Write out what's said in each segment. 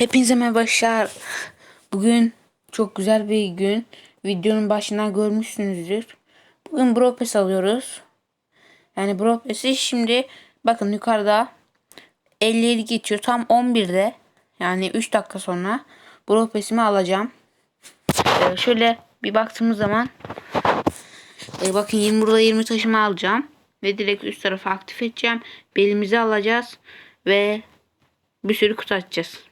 Hepinize merhabalar. Bugün çok güzel bir gün. Videonun başından görmüşsünüzdür. Bugün Bropes alıyoruz. Yani Bropes'i şimdi bakın yukarıda 57 geçiyor. Tam 11'de yani 3 dakika sonra Bropes'imi alacağım. Ee, şöyle bir baktığımız zaman e, bakın 20 burada 20 taşımı alacağım. Ve direkt üst tarafa aktif edeceğim. Belimizi alacağız. Ve bir sürü kutu açacağız.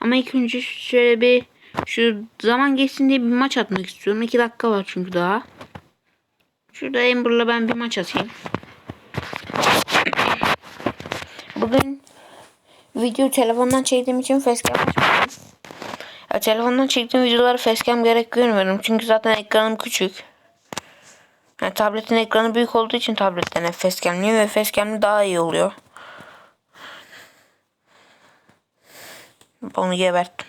Ama ilk önce şöyle bir şu zaman geçsin diye bir maç atmak istiyorum. 2 dakika var çünkü daha. Şurada Amber'la ben bir maç atayım. Bugün video telefondan çektiğim için facecam açmadım. Ya, telefondan çektiğim videoları facecam gerek görmüyorum. Çünkü zaten ekranım küçük. Yani tabletin ekranı büyük olduğu için tabletten hep facecamliyor ve facecamli daha iyi oluyor. Onu geberttim.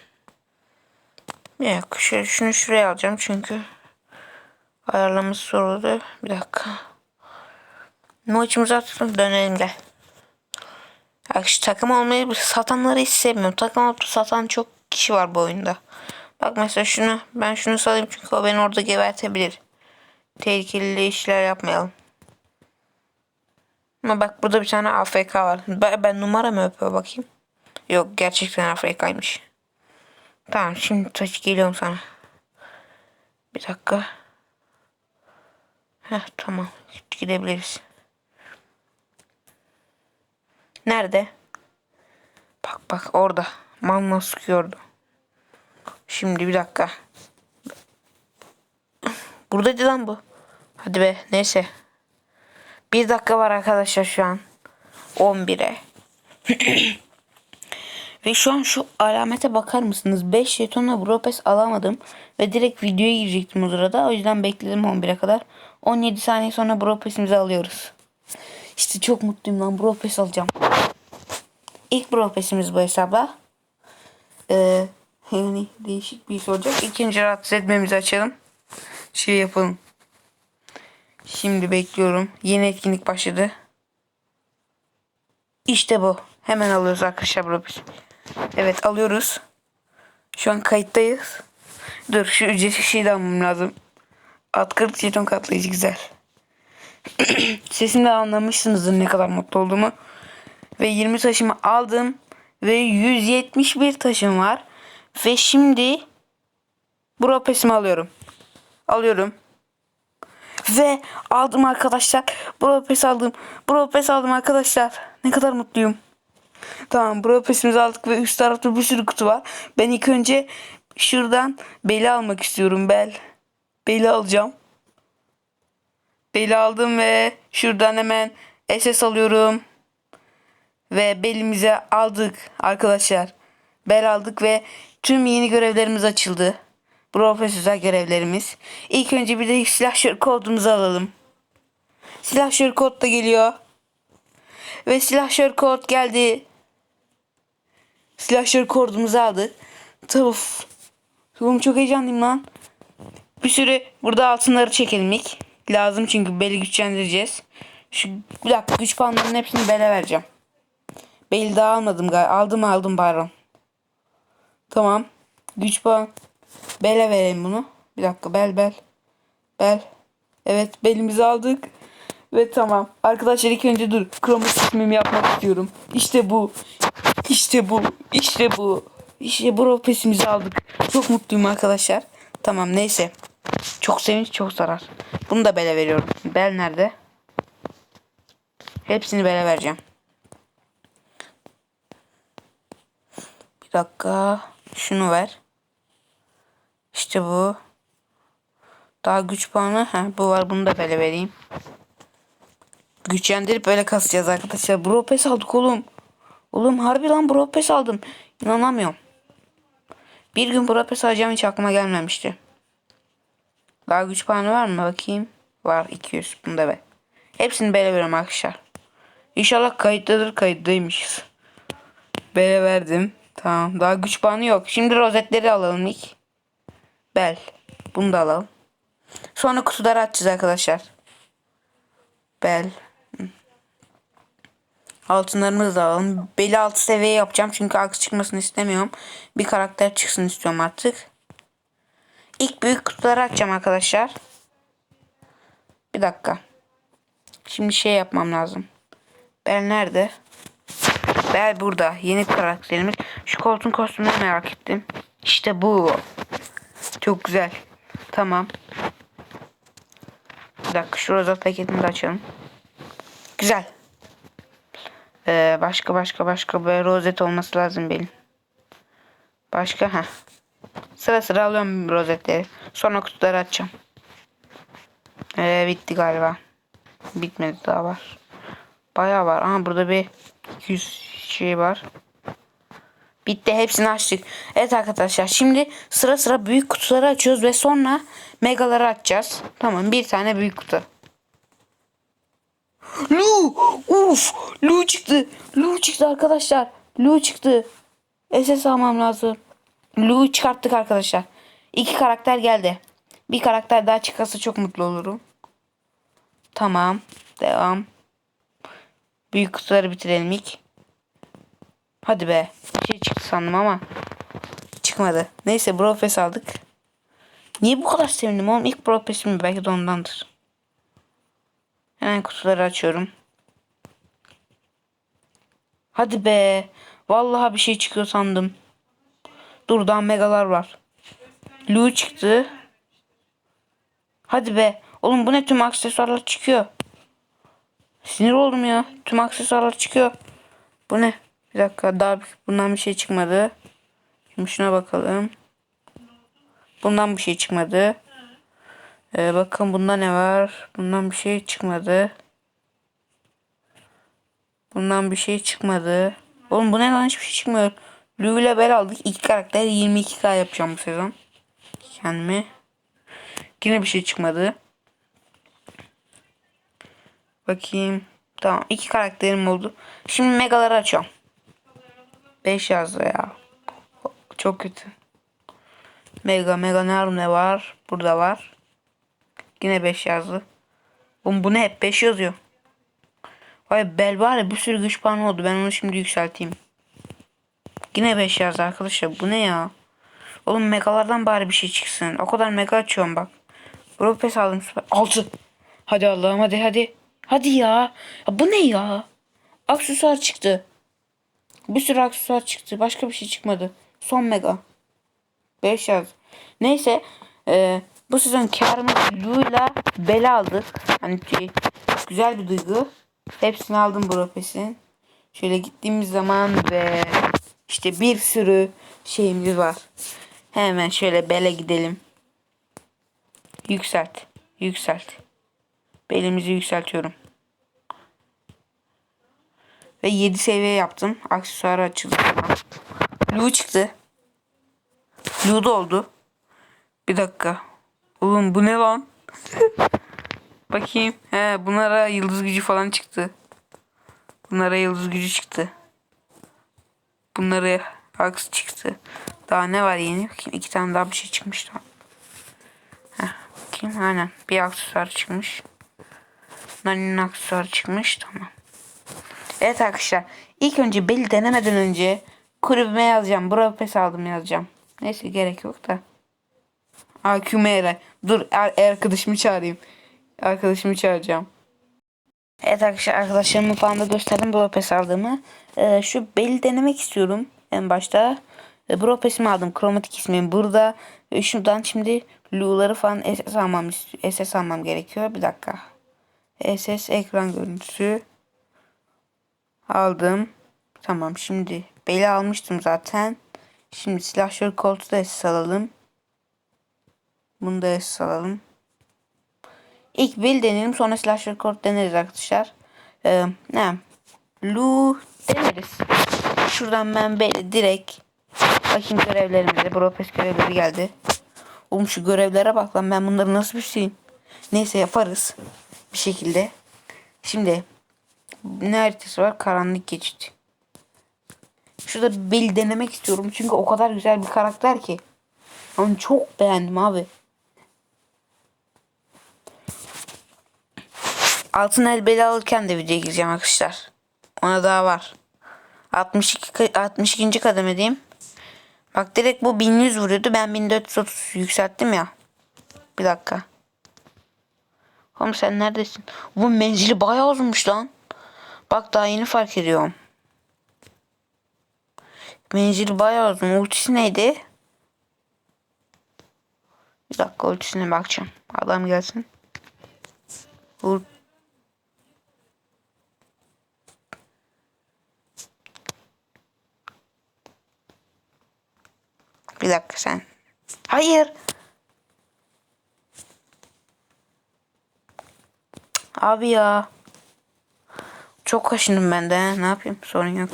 Yok şöyle şunu şuraya alacağım çünkü ayarlaması zor oldu. Bir dakika. Maçımızı atalım dönelim gel. Ya şu takım olmayı satanları hiç sevmiyorum. Takım olup satan çok kişi var bu oyunda. Bak mesela şunu ben şunu salayım çünkü o beni orada gebertebilir. Tehlikeli işler yapmayalım. Ama bak burada bir tane AFK var. Ben, ben numara mı yapıyor bakayım. Yok gerçekten AFK'ymış. Tamam şimdi taş geliyorum sana. Bir dakika. Heh tamam. Gidebiliriz. Nerede? Bak bak orada. Nasıl sıkıyordu. Şimdi bir dakika. Buradaydı lan bu. Hadi be neyse. Bir dakika var arkadaşlar şu an. 11'e. Ve şu an şu alamete bakar mısınız? 5 jetonla Bropes alamadım. Ve direkt videoya girecektim o sırada. O yüzden bekledim 11'e kadar. 17 saniye sonra Bropes'imizi alıyoruz. İşte çok mutluyum lan Bropes alacağım. İlk Bropes'imiz bu hesapla. Ee, yani değişik bir iş olacak. İkinci rahatsız etmemizi açalım. Şey yapalım. Şimdi bekliyorum. Yeni etkinlik başladı. İşte bu. Hemen alıyoruz arkadaşlar Bropes. Evet alıyoruz. Şu an kayıttayız. Dur şu ücretsiz şeyi de almam lazım. At 40 jeton katlayıcı güzel. Sesimde anlamışsınızdır ne kadar mutlu olduğumu. Ve 20 taşımı aldım. Ve 171 taşım var. Ve şimdi Bropes'imi alıyorum. Alıyorum. Ve aldım arkadaşlar. Bropes aldım. Bropes aldım arkadaşlar. Ne kadar mutluyum. Tamam Bropes'imizi aldık ve üst tarafta bir sürü kutu var. Ben ilk önce şuradan beli almak istiyorum. Bel. Beli alacağım. Beli aldım ve şuradan hemen SS alıyorum. Ve belimize aldık arkadaşlar. Bel aldık ve tüm yeni görevlerimiz açıldı. Profesyonel görevlerimiz. İlk önce bir de silahşör kodumuzu alalım. Silahşör kod da geliyor. Ve silahşör kod geldi. Silahşör kodumuzu aldık. Tavuf. Oğlum çok heyecanlıyım lan. Bir sürü burada altınları çekelim ilk. Lazım çünkü beli güçlendireceğiz. Şu bir dakika güç puanlarının hepsini bele vereceğim. Beli daha almadım galiba. Aldım aldım pardon. Tamam. Güç puan. Bele verelim bunu. Bir dakika bel bel. Bel. Evet belimizi aldık. Ve tamam. Arkadaşlar ilk önce dur. Kromasismimi yapmak istiyorum. İşte bu. İşte bu. İşte bu. İşte bu ropesimizi aldık. Çok mutluyum arkadaşlar. Tamam neyse. Çok sevinç çok zarar. Bunu da bele veriyorum. Bel nerede? Hepsini bele vereceğim. Bir dakika. Şunu ver. İşte bu. Daha güç puanı. Ha, bu var. Bunu da böyle vereyim. Güçlendirip böyle kasacağız arkadaşlar. Bro pes aldık oğlum. Oğlum harbi lan bro pes aldım. İnanamıyorum. Bir gün bro pes alacağım hiç aklıma gelmemişti. Daha güç puanı var mı bakayım. Var 200. Bunu da ver. Hepsini böyle veriyorum arkadaşlar. İnşallah kayıttadır kayıttaymışız. Böyle verdim. Tamam. Daha güç puanı yok. Şimdi rozetleri alalım ilk. Bel. Bunu da alalım. Sonra kutuları açacağız arkadaşlar. Bel. Altınlarımızı da alalım. Beli altı seviye yapacağım. Çünkü aks çıkmasını istemiyorum. Bir karakter çıksın istiyorum artık. İlk büyük kutuları açacağım arkadaşlar. Bir dakika. Şimdi şey yapmam lazım. Bel nerede? Bel burada. Yeni karakterimiz. Şu koltuğun kostümünü merak ettim. İşte bu. Çok güzel. Tamam. Bir dakika şu rozet paketini de açalım. Güzel. Ee, başka başka başka böyle rozet olması lazım benim. Başka ha. Sıra sıra alıyorum rozetleri. Sonra kutuları açacağım. Ee, bitti galiba. Bitmedi daha var. Bayağı var. Aha burada bir 200 şey var. Bitti hepsini açtık. Evet arkadaşlar şimdi sıra sıra büyük kutuları açıyoruz ve sonra megaları açacağız. Tamam bir tane büyük kutu. Lu! Uf! Lu çıktı. Lu çıktı arkadaşlar. Lu çıktı. SS almam lazım. Lu'yu çıkarttık arkadaşlar. İki karakter geldi. Bir karakter daha çıkarsa çok mutlu olurum. Tamam. Devam. Büyük kutuları bitirelim ilk. Hadi be. Bir şey çıktı sandım ama. Çıkmadı. Neyse Brofes aldık. Niye bu kadar sevindim oğlum? İlk Brofes'im belki de ondandır. Hemen kutuları açıyorum. Hadi be. Vallahi bir şey çıkıyor sandım. Dur daha megalar var. Lu çıktı. Hadi be. Oğlum bu ne tüm aksesuarlar çıkıyor. Sinir oldum ya. Tüm aksesuarlar çıkıyor. Bu ne? Bir dakika daha bundan bir şey çıkmadı. Şimdi şuna bakalım. Bundan bir şey çıkmadı. Ee, bakın bunda ne var? Bundan bir şey çıkmadı. Bundan bir şey çıkmadı. Oğlum bu ne lan hiçbir şey çıkmıyor. Lü ile Bel aldık. İki karakter 22k yapacağım bu sezon. Kendime. Yine bir şey çıkmadı. Bakayım. Tamam iki karakterim oldu. Şimdi megaları açıyorum. 5 yazdı ya. Çok kötü. Mega mega nerede ne var? Burada var. Yine 5 yazdı. Oğlum bu ne hep 5 yazıyor. Vay bel var ya bir sürü güç puanı oldu. Ben onu şimdi yükselteyim. Yine 5 yazdı arkadaşlar. Bu ne ya? Oğlum megalardan bari bir şey çıksın. O kadar mega açıyorum bak. Bro pes aldım süper. 6. Hadi Allah'ım hadi hadi. Hadi ya. ya. Bu ne ya? Aksesuar çıktı. Bir sürü aksesuar çıktı. Başka bir şey çıkmadı. Son mega. 5 yaz. Neyse. e, bu sezon karımız Lu'yla Bela aldık. Hani şey, güzel bir duygu. Hepsini aldım Bropes'in. Şöyle gittiğimiz zaman ve işte bir sürü şeyimiz var. Hemen şöyle Bele gidelim. Yükselt. Yükselt. Belimizi yükseltiyorum. Ve 7 seviye yaptım. Aksesuarı açıldı. Lu çıktı. Lu oldu. Bir dakika. Oğlum bu ne lan? Bakayım. He bunlara yıldız gücü falan çıktı. Bunlara yıldız gücü çıktı. Bunlara aks çıktı. Daha ne var yeni? Bakayım iki tane daha bir şey çıkmış daha. Heh, bakayım aynen. Bir aksesuar çıkmış. Nani'nin aksesuarı çıkmış. Tamam. Evet arkadaşlar. İlk önce beli denemeden önce kulübüme yazacağım. Bravo pes aldım yazacağım. Neyse gerek yok da. AQMR. Dur ar- arkadaşımı çağırayım. Arkadaşımı çağıracağım. Evet arkadaşlar arkadaşlarımı falan da gösterdim Bropes aldığımı. Ee, şu beli denemek istiyorum en başta. E, Bropes'imi aldım. Kromatik ismim burada. E, şuradan şimdi Lu'ları falan SS almam, SS almam gerekiyor. Bir dakika. SS ekran görüntüsü. Aldım. Tamam şimdi beli almıştım zaten. Şimdi silahşör koltuğu da SS alalım. Bunu da SS alalım. İlk bel deneyelim sonra slasher kort deneriz arkadaşlar. Ee, ne? Lu deneriz. Şuradan ben beli direkt bakayım görevlerimize. Bropes görevleri geldi. Oğlum şu görevlere bak lan ben bunları nasıl bir şeyim. Neyse yaparız. Bir şekilde. Şimdi ne haritası var? Karanlık geçit. Şurada bel denemek istiyorum. Çünkü o kadar güzel bir karakter ki. Onu çok beğendim abi. Altın el beli alırken de video gireceğim arkadaşlar. Ona daha var. 62 ka- 62. kademedeyim. Bak direkt bu 1100 vuruyordu. Ben 1430 yükselttim ya. Bir dakika. Oğlum sen neredesin? Bu menzili bayağı uzunmuş lan. Bak daha yeni fark ediyorum. Menzili bayağı uzun. Ultisi neydi? Bir dakika ultisine bakacağım. Adam gelsin. Ult Bir dakika sen. Hayır. Abi ya. Çok kaşındım ben de. Ne yapayım? Sorun yok.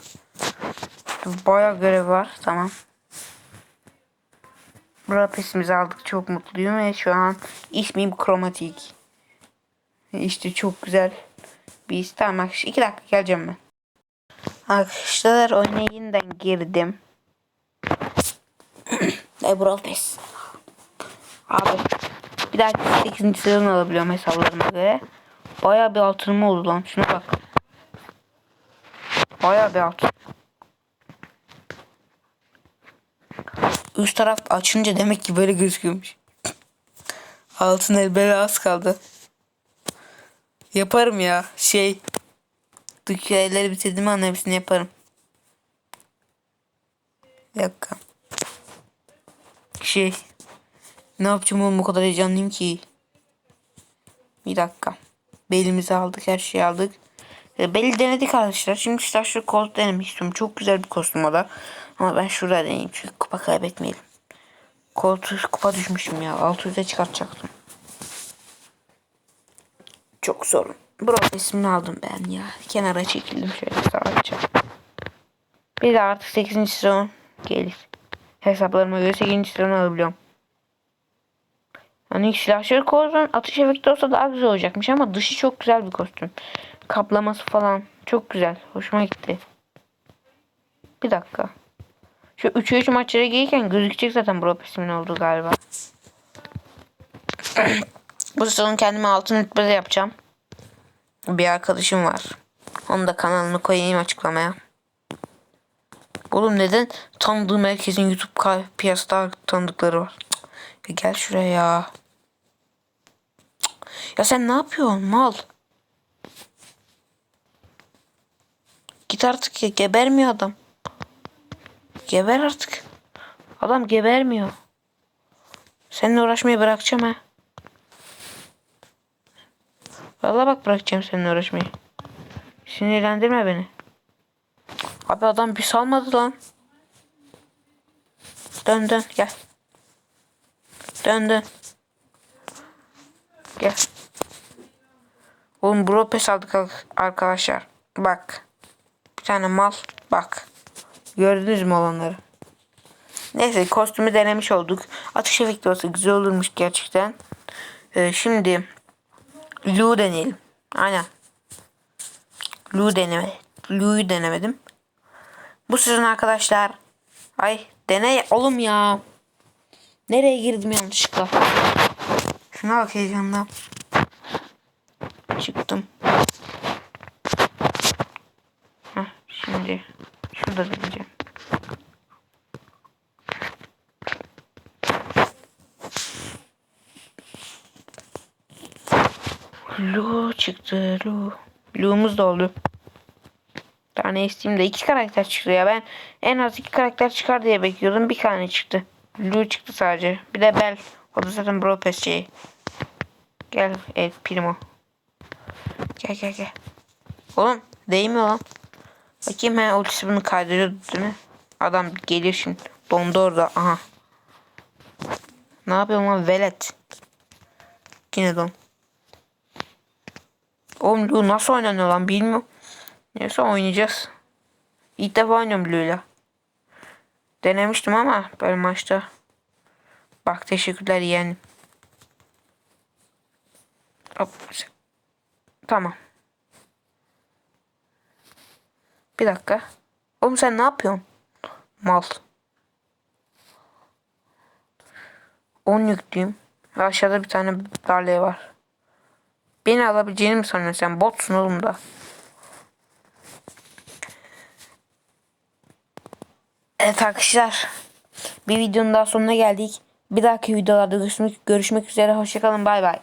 Bayağı görev var. Tamam. Bura pesimizi aldık. Çok mutluyum ve şu an ismim Kromatik. İşte çok güzel bir. Tamam arkadaşlar. iki dakika geleceğim ben. Arkadaşlar oyuna yeniden girdim. Brawl Pass. Abi. Bir dahaki 8. sezon alabiliyorum hesaplarıma göre. Bayağı bir altınım oldu lan. Şuna bak. Bayağı bir altın. Üst taraf açınca demek ki böyle gözüküyormuş. Altın elbere az kaldı. Yaparım ya. Şey. Hikayeleri bitirdim an hepsini yaparım. Bir dakika. Şey. Ne yapacağım oğlum o kadar heyecanlıyım ki. Bir dakika. Belimizi aldık her şeyi aldık. E, Beli denedik arkadaşlar. Şimdi Starship Colt denemek istiyorum. Çok güzel bir kostüm o da. Ama ben şurada deneyeyim çünkü kupa kaybetmeyelim. Colt kupa düşmüşüm ya. 600'e çıkartacaktım. Çok zor. Bro ismini aldım ben ya. Kenara çekildim şöyle sadece. Bir de artık 8. sezon gelir. Hesaplarıma göre 8. sezon alabiliyorum. Hani silahşör kozun atış efekti olsa daha güzel olacakmış ama dışı çok güzel bir kostüm. Kaplaması falan çok güzel. Hoşuma gitti. Bir dakika. Şu 3'e 3 maçlara gelirken gözükecek zaten Bro ismin oldu galiba. Bu sezon kendime altın rütbede yapacağım. Bir arkadaşım var. Onu da kanalını koyayım açıklamaya. Oğlum neden tanıdığım herkesin YouTube piyasada tanıdıkları var? Cık, gel şuraya ya. Ya sen ne yapıyorsun mal? Git artık ya gebermiyor adam. Geber artık. Adam gebermiyor. Seninle uğraşmayı bırakacağım ha. Vallahi bak bırakacağım seninle uğraşmayı. Sinirlendirme beni. Abi adam bir salmadı lan. Dön dön gel. Dön dön. Gel. Oğlum bro pes aldık ar- arkadaşlar. Bak. Bir tane mal. Bak. Gördünüz mü olanları? Neyse kostümü denemiş olduk. Atış efekti olsa güzel olurmuş gerçekten. Ee, şimdi Lu deneyelim. Aynen. Lu deneme. Lu'yu denemedim. Bu sezon arkadaşlar. Ay dene oğlum ya. Nereye girdim yanlışlıkla? Şuna bak heyecandan. Çıktım. Heh, şimdi şurada deneyeceğim. Lu çıktı Lu. Lu'muz da oldu. Tane Steam'de iki karakter çıktı ya. Ben en az iki karakter çıkar diye bekliyordum. Bir tane çıktı. Lu çıktı sadece. Bir de Bell. O da zaten Brawl Pass şeyi. Gel evet Primo. Gel gel gel. Oğlum değmiyor lan. Bakayım he ultisi bunu kaydırıyordu değil mi? Adam geliyor şimdi. Dondu orada. Aha. Ne yapıyorum lan velet. Yine don. Oğlum Lu nasıl oynanıyor lan bilmiyorum. Neyse oynayacağız. İlk defa oynuyorum Lu'yla. Denemiştim ama böyle maçta. Bak teşekkürler yeğenim. Hop. Tamam. Bir dakika. Oğlum sen ne yapıyorsun? Mal. 10 yüklüyüm. Ve aşağıda bir tane darlaya var. Beni alabileceğini mi sanıyorsun sen? Botsun oğlum da. Evet arkadaşlar. Bir videonun daha sonuna geldik. Bir dahaki videolarda görüşmek, görüşmek üzere. Hoşçakalın. Bay bay.